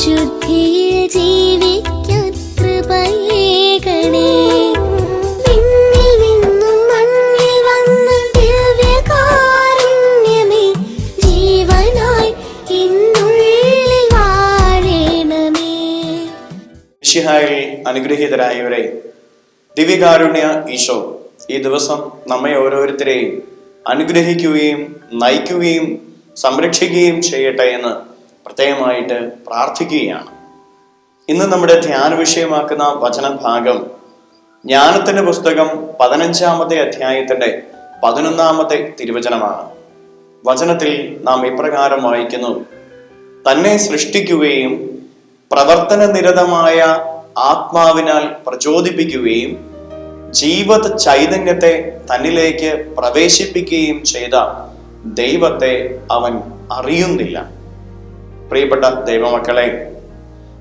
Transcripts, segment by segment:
വിശുദ്ധിയിൽ ജീവിക്കാൻ കൃപയേകണേ അനുഗ്രഹീതരായവരെ ദിവ്യകാരുണ്യ ഈശോ ഈ ദിവസം നമ്മെ ഓരോരുത്തരെയും അനുഗ്രഹിക്കുകയും നയിക്കുകയും സംരക്ഷിക്കുകയും ചെയ്യട്ടെ എന്ന് പ്രത്യേകമായിട്ട് പ്രാർത്ഥിക്കുകയാണ്. ഇന്ന് നമ്മുടെ ധ്യാന വിഷയമാക്കുന്ന വചനഭാഗം ജ്ഞാനത്തിന്റെ പുസ്തകം പതിനഞ്ചാമത്തെ അധ്യായത്തിന്റെ പതിനൊന്നാമത്തെ തിരുവചനമാണ്. വചനത്തിൽ നാം ഇപ്രകാരം വായിക്കുന്നു. തന്നെ സൃഷ്ടിക്കുകയും പ്രവർത്തന നിരതമായ ആത്മാവിനാൽ പ്രചോദിപ്പിക്കുകയും ജീവത ചൈതന്യത്തെ തന്നിലേക്ക് പ്രവേശിപ്പിക്കുകയും ചെയ്ത ദൈവത്തെ അവൻ അറിയുന്നില്ല. പ്രിയപ്പെട്ട ദൈവമക്കളെ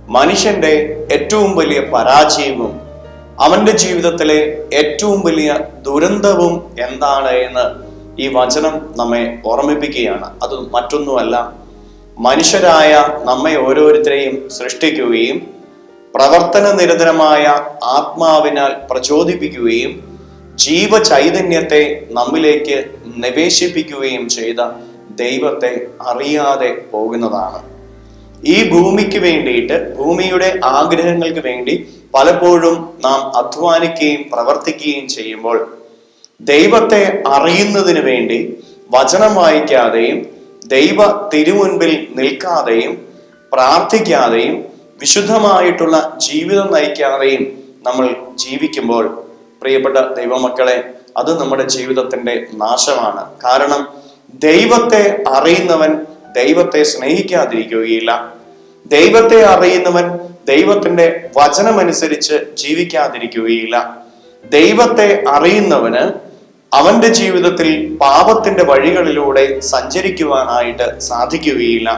മനുഷ്യന്റെ ഏറ്റവും വലിയ പരാജയവും അവന്റെ ജീവിതത്തിലെ ഏറ്റവും വലിയ ദുരന്തവും എന്താണ് എന്ന് ഈ വചനം നമ്മെ ഓർമ്മിപ്പിക്കുകയാണ്. അത് മറ്റൊന്നുമല്ല മനുഷ്യരായ നമ്മെ ഓരോരുത്തരെയും സൃഷ്ടിക്കുകയും പ്രവർത്തന നിരതരമായ ആത്മാവിനാൽ പ്രചോദിപ്പിക്കുകയും ജീവചൈതന്യത്തെ നമ്മിലേക്ക് നിവേശിപ്പിക്കുകയും ചെയ്ത ദൈവത്തെ അറിയാതെ പോകുന്നതാണ്. ഈ ഭൂമിക്ക് വേണ്ടിയിട്ട് ഭൂമിയുടെ ആഗ്രഹങ്ങൾക്ക് വേണ്ടി പലപ്പോഴും നാം അധ്വാനിക്കുകയും പ്രവർത്തിക്കുകയും ചെയ്യുമ്പോൾ ദൈവത്തെ അറിയുന്നതിന് വേണ്ടി വചനം വായിക്കാതെയും ദൈവ തിരുമുൻപിൽ നിൽക്കാതെയും പ്രാർത്ഥിക്കാതെയും വിശുദ്ധമായിട്ടുള്ള ജീവിതം നയിക്കാതെയും നമ്മൾ ജീവിക്കുമ്പോൾ പ്രിയപ്പെട്ട ദൈവമക്കളെ അത് നമ്മുടെ ജീവിതത്തിന്റെ നാശമാണ്. കാരണം ദൈവത്തെ അറിയുന്നവൻ ദൈവത്തെ സ്നേഹിക്കാതിരിക്കുകയില്ല. ദൈവത്തെ അറിയുന്നവൻ ദൈവത്തിന്റെ വചനമനുസരിച്ച് ജീവിക്കാതിരിക്കുകയില്ല. ദൈവത്തെ അറിയുന്നവന് അവന്റെ ജീവിതത്തിൽ പാപത്തിന്റെ വഴികളിലൂടെ സഞ്ചരിക്കുവാനായിട്ട് സാധിക്കുകയില്ല.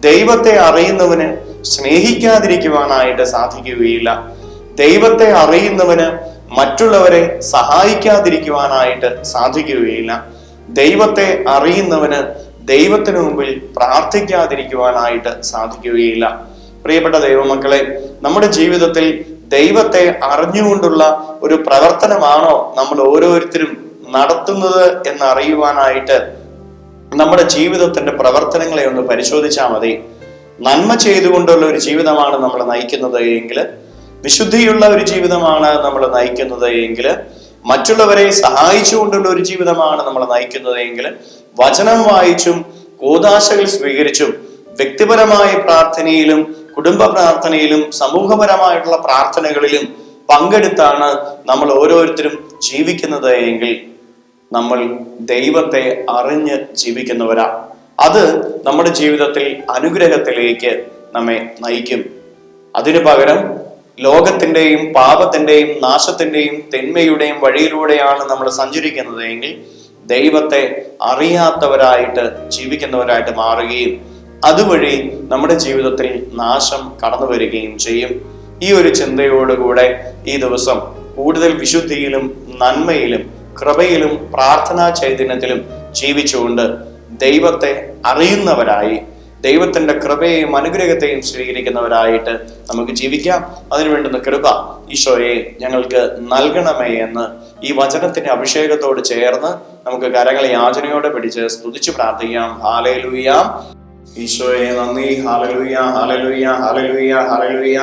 ദൈവത്തെ അറിയുന്നവന് സ്നേഹിക്കാതിരിക്കുവാനായിട്ട് സാധിക്കുകയില്ല. ദൈവത്തെ അറിയുന്നവന് മറ്റുള്ളവരെ സഹായിക്കാതിരിക്കുവാനായിട്ട് സാധിക്കുകയില്ല. ദൈവത്തെ അറിയുന്നവന് ദൈവത്തിന് മുമ്പിൽ പ്രാർത്ഥിക്കാതിരിക്കുവാനായിട്ട് സാധിക്കുകയില്ല. പ്രിയപ്പെട്ട ദൈവമക്കളെ നമ്മുടെ ജീവിതത്തിൽ ദൈവത്തെ അറിഞ്ഞുകൊണ്ടുള്ള ഒരു പ്രവർത്തനമാണോ നമ്മൾ ഓരോരുത്തരും നടത്തുന്നത് എന്ന് അറിയുവാനായിട്ട് നമ്മുടെ ജീവിതത്തിന്റെ പ്രവർത്തനങ്ങളെ ഒന്ന് പരിശോധിച്ചാൽ മതി. നന്മ ചെയ്തുകൊണ്ടുള്ള ഒരു ജീവിതമാണ് നമ്മൾ നയിക്കുന്നത് എങ്കിൽ വിശുദ്ധിയുള്ള ഒരു ജീവിതമാണ് നമ്മൾ നയിക്കുന്നത് എങ്കിൽ മറ്റുള്ളവരെ സഹായിച്ചുകൊണ്ടുള്ള ഒരു ജീവിതമാണ് നമ്മൾ നയിക്കുന്നത് എങ്കിൽ വചനം വായിച്ചും കൂതാശകൾ സ്വീകരിച്ചും വ്യക്തിപരമായ പ്രാർത്ഥനയിലും കുടുംബ പ്രാർത്ഥനയിലും സമൂഹപരമായിട്ടുള്ള പ്രാർത്ഥനകളിലും പങ്കെടുത്താണ് നമ്മൾ ഓരോരുത്തരും ജീവിക്കുന്നത് എങ്കിൽ നമ്മൾ ദൈവത്തെ അറിഞ്ഞ് ജീവിക്കുന്നവരാ. അത് നമ്മുടെ ജീവിതത്തിൽ അനുഗ്രഹത്തിലേക്ക് നമ്മെ നയിക്കും. അതിനു പകരം ലോകത്തിന്റെയും പാപത്തിന്റെയും നാശത്തിന്റെയും തിന്മയുടെയും വഴിയിലൂടെയാണ് നമ്മൾ സഞ്ചരിക്കുന്നത് എങ്കിൽ ദൈവത്തെ അറിയാത്തവരായിട്ട് ജീവിക്കുന്നവരായിട്ട് മാറുകയും അതുവഴി നമ്മുടെ ജീവിതത്തിൽ നാശം കടന്നു വരികയും ചെയ്യും. ഈ ഒരു ചിന്തയോടുകൂടെ ഈ ദിവസം കൂടുതൽ വിശുദ്ധിയിലും നന്മയിലും കൃപയിലും പ്രാർത്ഥനാ ചൈതന്യത്തിലും ജീവിച്ചുകൊണ്ട് ദൈവത്തെ അറിയുന്നവരായി ദൈവത്തിന്റെ കൃപയെയും അനുഗ്രഹത്തെയും സ്വീകരിക്കുന്നവരായിട്ട് നമുക്ക് ജീവിക്കാം. അതിനുവേണ്ടുന്ന കൃപ ഈശോയെ ഞങ്ങൾക്ക് നൽകണമേ എന്ന് ഈ വചനത്തിന്റെ അഭിഷേകത്തോട് ചേർന്ന് നമുക്ക് കരങ്ങളെ യാചനയോടെ പിടിച്ച് സ്തുതിച്ച് പ്രാർത്ഥിക്കാം. ഹാലയിലുയ്യാം ഈശോയെ നന്ദി. ഹാലലുയ്യ ഹാലലുയ്യ ഹാലലുയ്യ ഹാലലുയ്യ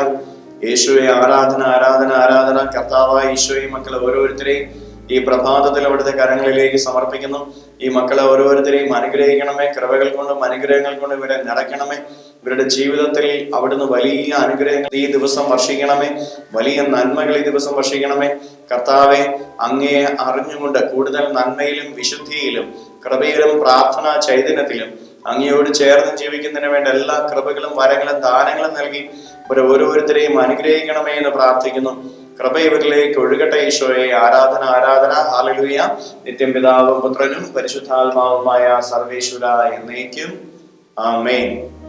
യേശുവെ ആരാധന ആരാധന ആരാധന. കർത്താവായ ഈശോയെ മക്കളെ ഓരോരുത്തരെയും ഈ പ്രഭാതത്തിൽ അവിടുത്തെ കരങ്ങളിലേക്ക് സമർപ്പിക്കുന്നു. ഈ മക്കളെ ഓരോരുത്തരെയും അനുഗ്രഹിക്കണമേ. കൃപകൾ കൊണ്ടും അനുഗ്രഹങ്ങൾ കൊണ്ടും ഇവരെ നടക്കണമേ ഇവരുടെ ജീവിതത്തിൽ അവിടുന്ന് വലിയ അനുഗ്രഹങ്ങൾ ഈ ദിവസം വർഷിക്കണമേ. വലിയ നന്മകൾ ഈ ദിവസം വർഷിക്കണമേ. കർത്താവെ അങ്ങയെ അറിഞ്ഞുകൊണ്ട് കൂടുതൽ നന്മയിലും വിശുദ്ധിയിലും കൃപയിലും പ്രാർത്ഥനാ ചൈതന്യത്തിലും അങ്ങയോട് ചേർന്ന് ജീവിക്കുന്നതിന് വേണ്ട എല്ലാ കൃപകളും വരങ്ങളും ദാനങ്ങളും നൽകി ഇവരെ ഓരോരുത്തരെയും അനുഗ്രഹിക്കണമേ എന്ന് പ്രാർത്ഥിക്കുന്നു. കൃപ ഇവരിലേക്ക് ഒഴുകട്ടെ ഈശോയെ. ആരാധന ആരാധന. ഹാലലുയ നിത്യം പിതാവും പുത്രനും പരിശുദ്ധാത്മാവുമായ സർവേശ്വര എന്നേക്കും. ആമേൻ.